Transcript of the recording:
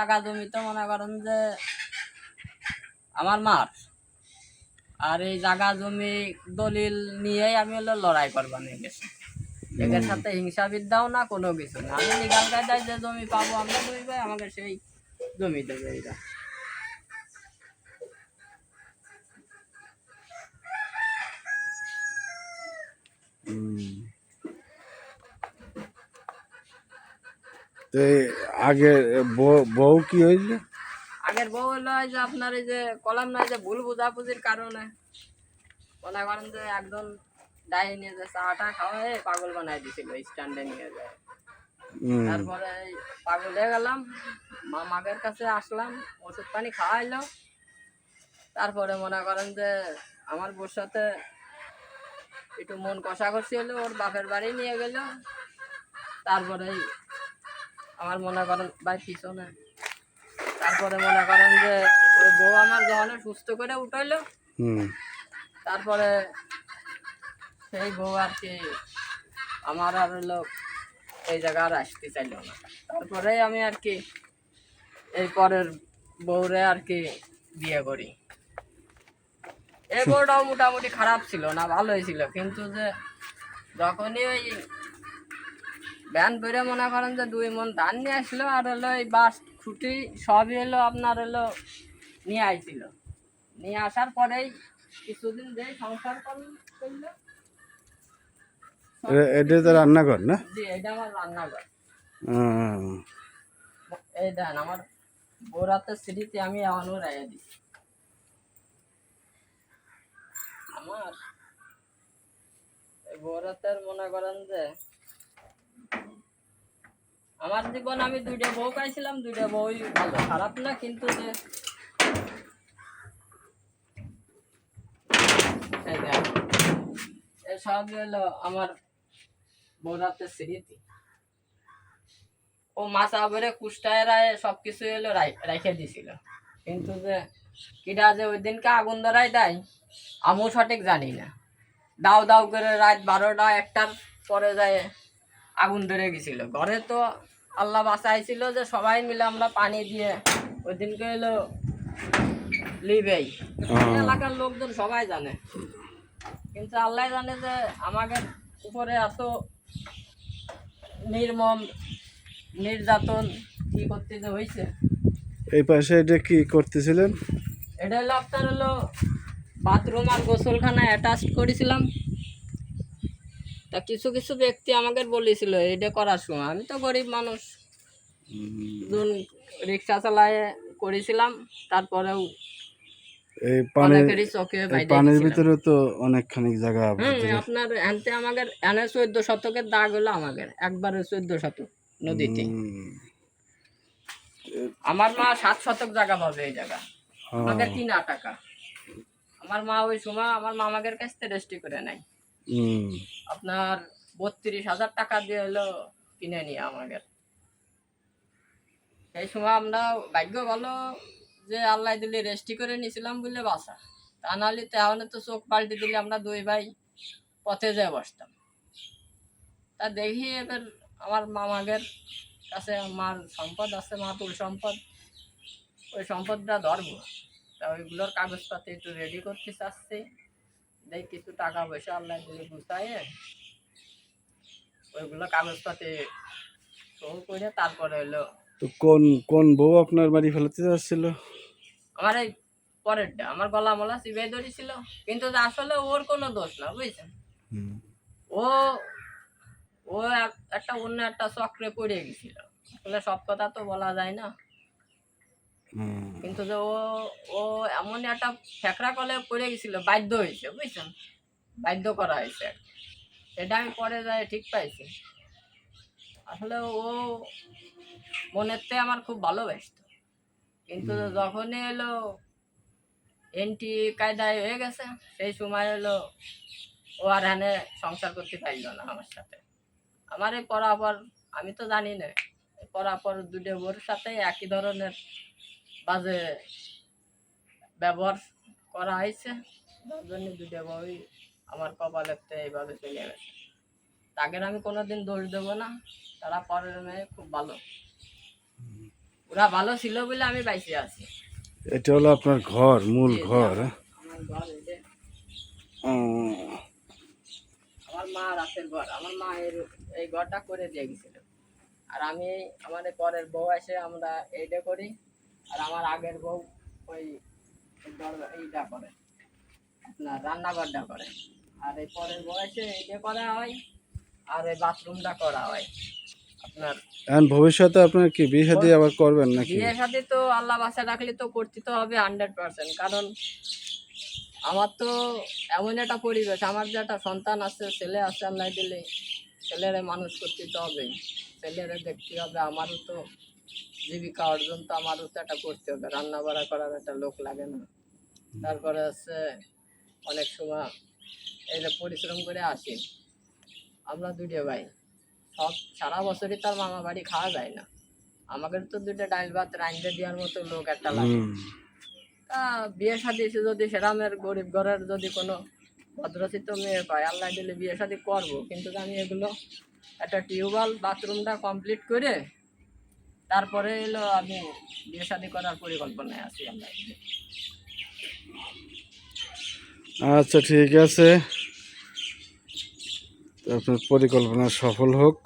টাকা জমিতে মনে করেন যে আমার মার। আর এই জায়গা জমি দলিল নিয়েই আমি হলো লড়াই করবার নিয়ে গেছি এদের সাথে হিংসা বিদ্যাও না কোনো কিছু না। আমি নিগাল কায়দায় যে জমি পাবো আমরা দুই ভাই আমাকে সেই জমি দেবে এরা। হুম। তো আগে বউ- কি হয়েছে? আগের বউ হলো যে আপনার এই যে কলাম নাই যে ভুল বুঝাবুঝির কারণে। মনে করেন যে একজন ডাই নিয়ে যে চাটা খাওয়াই পাগল বানাই দিছিল স্ট্যান্ডে নিয়ে যায়। তারপরে পাগল হয়ে গেলাম মা মাগের কাছে আসলাম ওষুধ পানি খাওয়াইলো। তারপরে মনে করেন যে আমার বউর সাথে একটু মন কষাকষি হলো ওর বাপের বাড়ি নিয়ে গেল। তারপরে আমার মনে করেন ভাই পিছনে। তারপরে মনে করেন যে ওই বউ আমার যখন সুস্থ করে উঠাইলো তারপরে সেই বউ আর কি আমার আর হলো এই জায়গা আর আসতে চাইলো না। তারপরে আমি আর কি এই পরের বউরে আর কি বিয়ে করি। এই বউটাও মোটামুটি খারাপ ছিল না ভালোই ছিল। কিন্তু যে যখনই ওই ব্যান বেড়ে মনে করেন যে দুই মন ধান নিয়ে আসলো আর হলো এই বাস খুঁটি সবই হলো আপনার হলো নিয়ে আইছিল নিয়ে আসার পরেই কিছুদিন যে সংসার করল- এটা তো রান্নাঘর না? জি এটা আমার রান্নাঘর। এই দেন আমার আমি দিই। আমার বোরাতের মনে করেন যে আমার জীবন আমি দুইটা বউ পাইছিলাম, দুইটা বউই ভালো। খারাপ না, কিন্তু যে সব হলো আমার বোরাতে স্মৃতি। ও মাছ আবরে কুষ্টায় রায় সব কিছু এলো রাইখে দিছিল। কিন্তু যে কিটা যে ওই দিনকে আগুন ধরাই দেয়, আমিও সঠিক জানি না। দাও দাও করে রাত বারোটা, একটার পরে যায় আগুন ধরে গেছিল। ঘরে তো আল্লাহ বাঁচাইছিল যে সবাই মিলে আমরা পানি দিয়ে ওই দিনকে এলো লিবেই এলাকার লোকজন সবাই জানে। কিন্তু আল্লাহ জানে যে আমাদের উপরে এত নির্মম নির্যাতন কি করতে যে হয়েছে এই পাশে এটা কি করতেছিলেন? এটা হলো আপনার হলো বাথরুম আর গোসলখানা অ্যাটাচ করেছিলাম। তা কিছু কিছু ব্যক্তি আমাকে বলেছিল এটা করার সময়। আমি তো গরিব মানুষ। রিক্সা চালায় করেছিলাম তারপরেও এই পানির পানির ভিতরে তো অনেকখানি জায়গা আপনার এনতে আমাদের এনে চোদ্দ শতকের দাগ হলো আমাদের একবারে চোদ্দ শতক নদীতে। আমার মা সাত শতক জায়গা পাবে এই জায়গা। আমাকে তিন টাকা। আমার মা ওই সময় আমার মামাদের কাছ থেকে রেস্টি করে নেয়। আপনার বত্রিশ হাজার টাকা দিয়ে হলো কিনে নিয়ে আমাদের। সেই সময় আমরা ভাগ্য ভালো যে আল্লাহ দিলে রেস্টি করে নিয়েছিলাম বলে বাসা তা নাহলে তাহলে তো চোখ পাল্টে দিলে আমরা দুই ভাই পথে যেয়ে বসতাম। তা দেখি এবার আমার মামাদের কাছে আমার সম্পদ আছে মাতুল সম্পদ। ওই সম্পদটা ধরবো। তা ওইগুলোর কাগজপত্র একটু রেডি করতে চাচ্ছি। দেখ কিছু টাকা পয়সা আল্লাহ গুছাইয়ে ওইগুলো কাগজপাতি সহ করে তারপরে হলো তো কোন কোন বউ আপনার বাড়ি ফেলাতে যাচ্ছিল? আমার এই পরেরটা আমার গলা মলা চিবাই ধরেছিল কিন্তু আসলে ওর কোনো দোষ না বুঝছেন? ও ও এক- একটা অন্য একটা চক্রে পড়ে গেছিল। আসলে সব কথা তো বলা যায় না। কিন্তু যে ও ও এমন একটা ফেকরা কলে পড়ে গেছিল বাধ্য হয়েছে বুঝছেন? বাধ্য করা হয়েছে। সেটা আমি পরে যাই ঠিক পাইছি। আসলে ও মনের থেকে আমার খুব ভালোবাসত। কিন্তু যখনই এলো এন্টি কায়দায় হয়ে গেছে সেই সময় হলো ও আর এখানে সংসার করতে পারল না আমার সাথে। আমার এই পরাপর আমি তো জানি না পরাপর দুটো বোর সাথে একই ধরনের বাজে ব্যবহার করা হয়েছে। জন্য দুটো বই আমার কপালেতে এইভাবে চলে গেছে। তাকে আমি কোনোদিন দোষ দেবো না। তারা পরের মেয়ে খুব ভালো। ওরা ভালো ছিল বলে আমি বাইসে আছি। এটা হলো আপনার ঘর মূল ঘর। আমার মা রাতের ঘর। আমার মা এর এই ঘরটা করে দিয়ে গেছিল। আর আমি আমাদের পরের বউ এসে আমরা এইটা করি। আর আমার আগের বউ ওই এইটা করে আপনার রান্নাঘরটা করে। আর এই পরের বউ এসে এইটা করা হয় আর এই বাথরুমটা করা হয়। আপনার এখন ভবিষ্যতে আপনার কি বিয়ে শাদী আবার করবেন নাকি? বিয়ে সাথে তো আল্লাহ বাসা রাখলে তো করতে তো হবে হান্ড্রেড পার্সেন্ট কারণ আমার তো এমন একটা পরিবেশ আমার যে একটা সন্তান আছে ছেলে আছে আল্লাহ দিলে ছেলেরে মানুষ করতে তো হবে ছেলেরে দেখতে হবে আমারও তো জীবিকা অর্জন তো আমারও তো একটা করতে হবে। রান্না বাড়া করার একটা লোক লাগে না। তারপরে হচ্ছে অনেক সময় এই যে পরিশ্রম করে আসি। আমরা দুটো ভাই। সব সারা বছরই তার মামা বাড়ি খাওয়া যায় না। আমাকে তো দুটো ডাল ভাত রাঁধতে দেওয়ার মতো লোক একটা লাগে। তা বিয়ে শাদি যদি সেরামের গরিব ঘরের যদি কোনো ভদ্রচিত মেয়ে পায় আল্লাহ দিলে বিয়ে শাদি করব। কিন্তু আমি এগুলো একটা টিউবওয়েল বাথরুমটা কমপ্লিট করে তারপরে এলো আমি বিয়ে শাদি করার পরিকল্পনায় আছি আমরা। আচ্ছা ঠিক আছে। আপনার পরিকল্পনা সফল হোক।